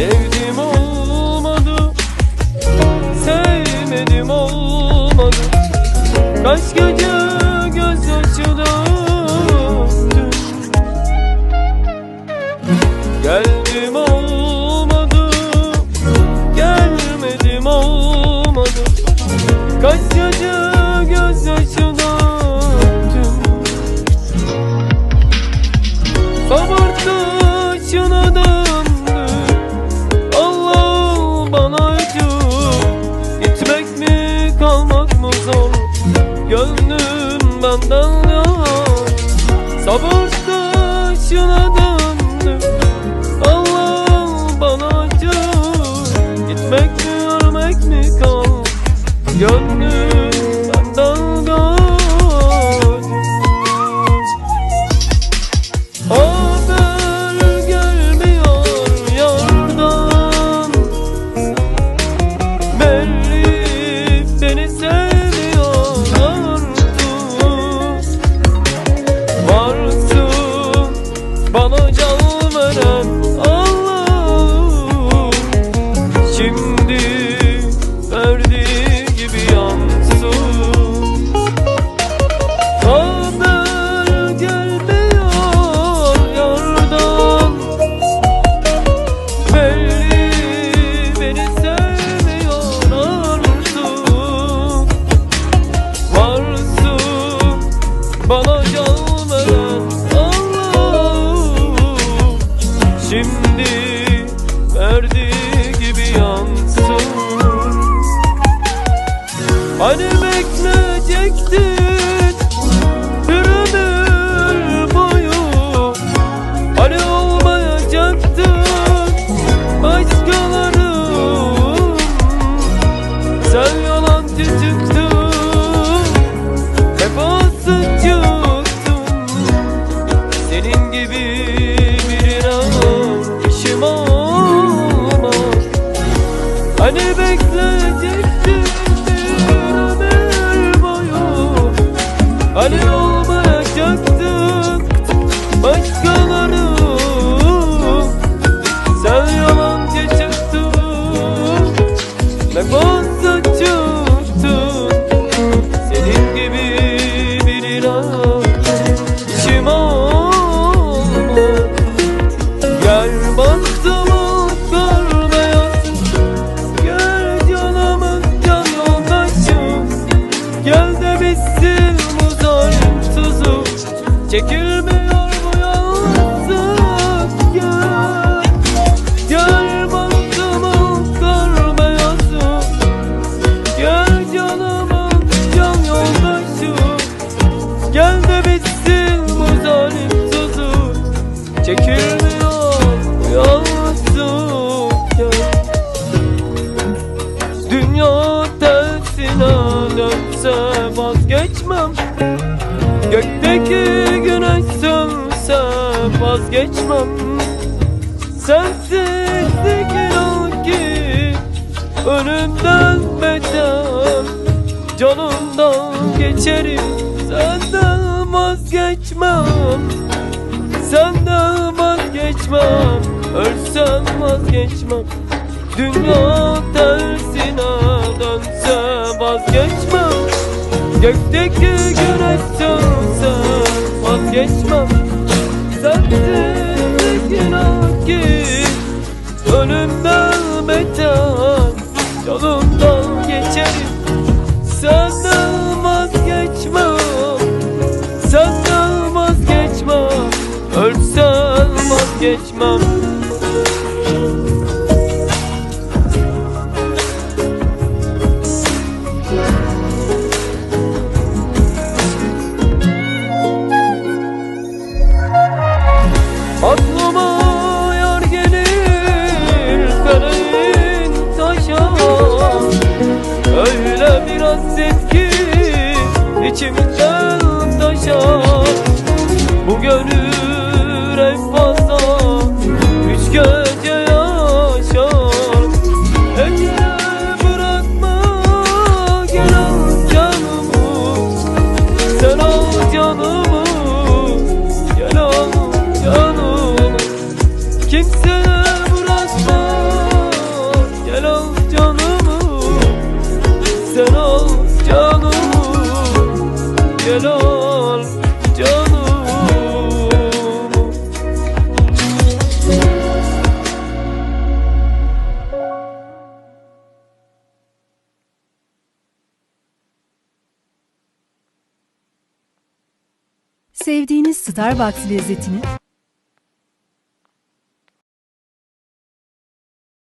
Sevdim olmadı Sevmedim olmadı. Kaç gece dun, dun. Ne çıktın Senin gibi birine işim olmaz Gel baktım görmeyasın Gel canımın can yoldaşım Gel de bitsin bu zalim Çekilmiyor Çekilmiyor Gel Dünya tersine dönse vazgeçmem. Gökteki güneş sönse vazgeçmem. Sensizlik inan ki önümden beter. Canımdan geçerim senden vazgeçmem Senden vazgeçmem Ölsem vazgeçmem. Dünya tersine dönse vazgeçmem. Gökteki güneş sönse vazgeçmem. Sensizlik inan ki Ölümden beter Yolundan geçerim vazgeçmem Aklıma yar gelir Öyle bir hasret ki güzel burası Gel al canımı Sen al canımı. Gel al canımı. Sevdiğiniz Starbucks lezzetini